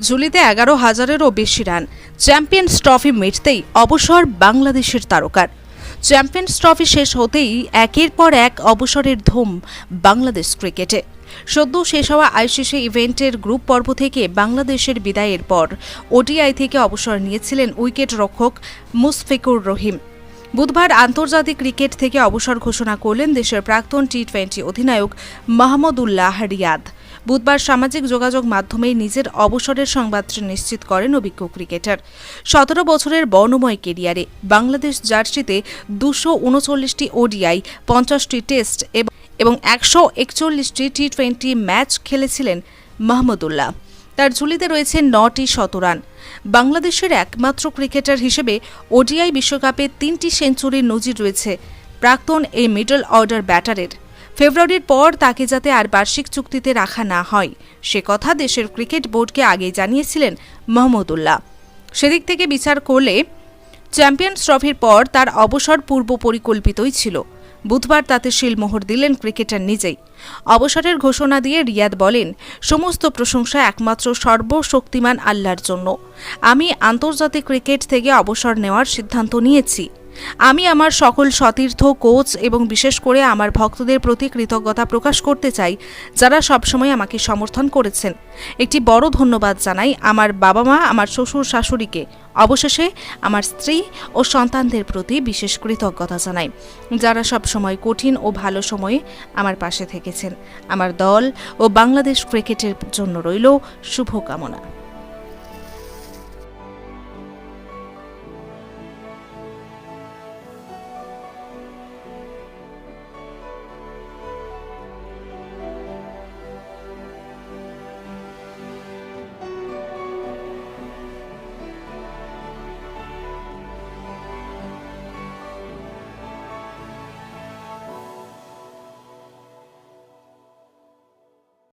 ঝুলিতে এগারো হাজারেরও বেশি রান। চ্যাম্পিয়ন্স ট্রফি মিটতেই অবসর বাংলাদেশের তারকার। চ্যাম্পিয়ন্স ট্রফি শেষ হতেই একের পর এক অবসরের ধুম বাংলাদেশ ক্রিকেটে। সদ্য শেষ হওয়া আইসিসি ইভেন্টের গ্রুপ পর্ব থেকে বাংলাদেশের বিদায়ের পর ওডিআই থেকে অবসর নিয়েছিলেন উইকেট রক্ষক মুশফিকুর রহিম। বুধবার আন্তর্জাতিক ক্রিকেট থেকে অবসর ঘোষণা করলেন দেশের প্রাক্তন টি টোয়েন্টি অধিনায়ক মাহমুদুল্লাহ রিয়াদ। বুধবার সামাজিক যোগাযোগ মাধ্যমে নিজের অবসরের সংবাদটি নিশ্চিত করেন অভিজ্ঞ ক্রিকেটার। সতেরো বছরের বর্ণময় কেরিয়ারে বাংলাদেশ জার্সিতে দুশো উনচল্লিশটি ওডিআই, পঞ্চাশটি টেস্ট এবং একশো একচল্লিশটি টি টোয়েন্টি ম্যাচ খেলেছিলেন মাহমুদুল্লাহ তার ঝুলিতে রয়েছে নটি শতরান বাংলাদেশের একমাত্র ক্রিকেটার হিসেবে ওডিআই বিশ্বকাপে তিনটি সেঞ্চুরির নজির রয়েছে প্রাক্তন এই মিডল অর্ডার ব্যাটারের। ফেব্রুয়ারির পর তাকে যাতে আর বার্ষিক চুক্তিতে রাখা না হয়, সে কথা দেশের ক্রিকেট বোর্ডকে আগেই জানিয়েছিলেন মাহমুদুল্লাহ সেদিক থেকে বিচার করলে চ্যাম্পিয়ন্স ট্রফির পর তার অবসর পূর্ব পরিকল্পিতই ছিল। বুধবার তাতে শিলমোহর দিলেন ক্রিকেটার নিজেই। অবসরের ঘোষণা দিয়ে রিয়াদ বলেন, সমস্ত প্রশংসা একমাত্র সর্বশক্তিমান আল্লাহর জন্য। আমি আন্তর্জাতিক ক্রিকেট থেকে অবসর নেওয়ার সিদ্ধান্ত নিয়েছি। আমি আমার সকল সতীর্থ, কোচ এবং বিশেষ করে আমার ভক্তদের প্রতি কৃতজ্ঞতা প্রকাশ করতে চাই, যারা সবসময় আমাকে সমর্থন করেছেন। একটি বড় ধন্যবাদ জানাই আমার বাবা মা আমার শ্বশুর শাশুড়িকে। অবশেষে আমার স্ত্রী ও সন্তানদের প্রতি বিশেষ কৃতজ্ঞতা জানাই, যারা সবসময় কঠিন ও ভালো সময়ে আমার পাশে থেকেছেন। আমার দল ও বাংলাদেশ ক্রিকেটের জন্য রইল শুভকামনা।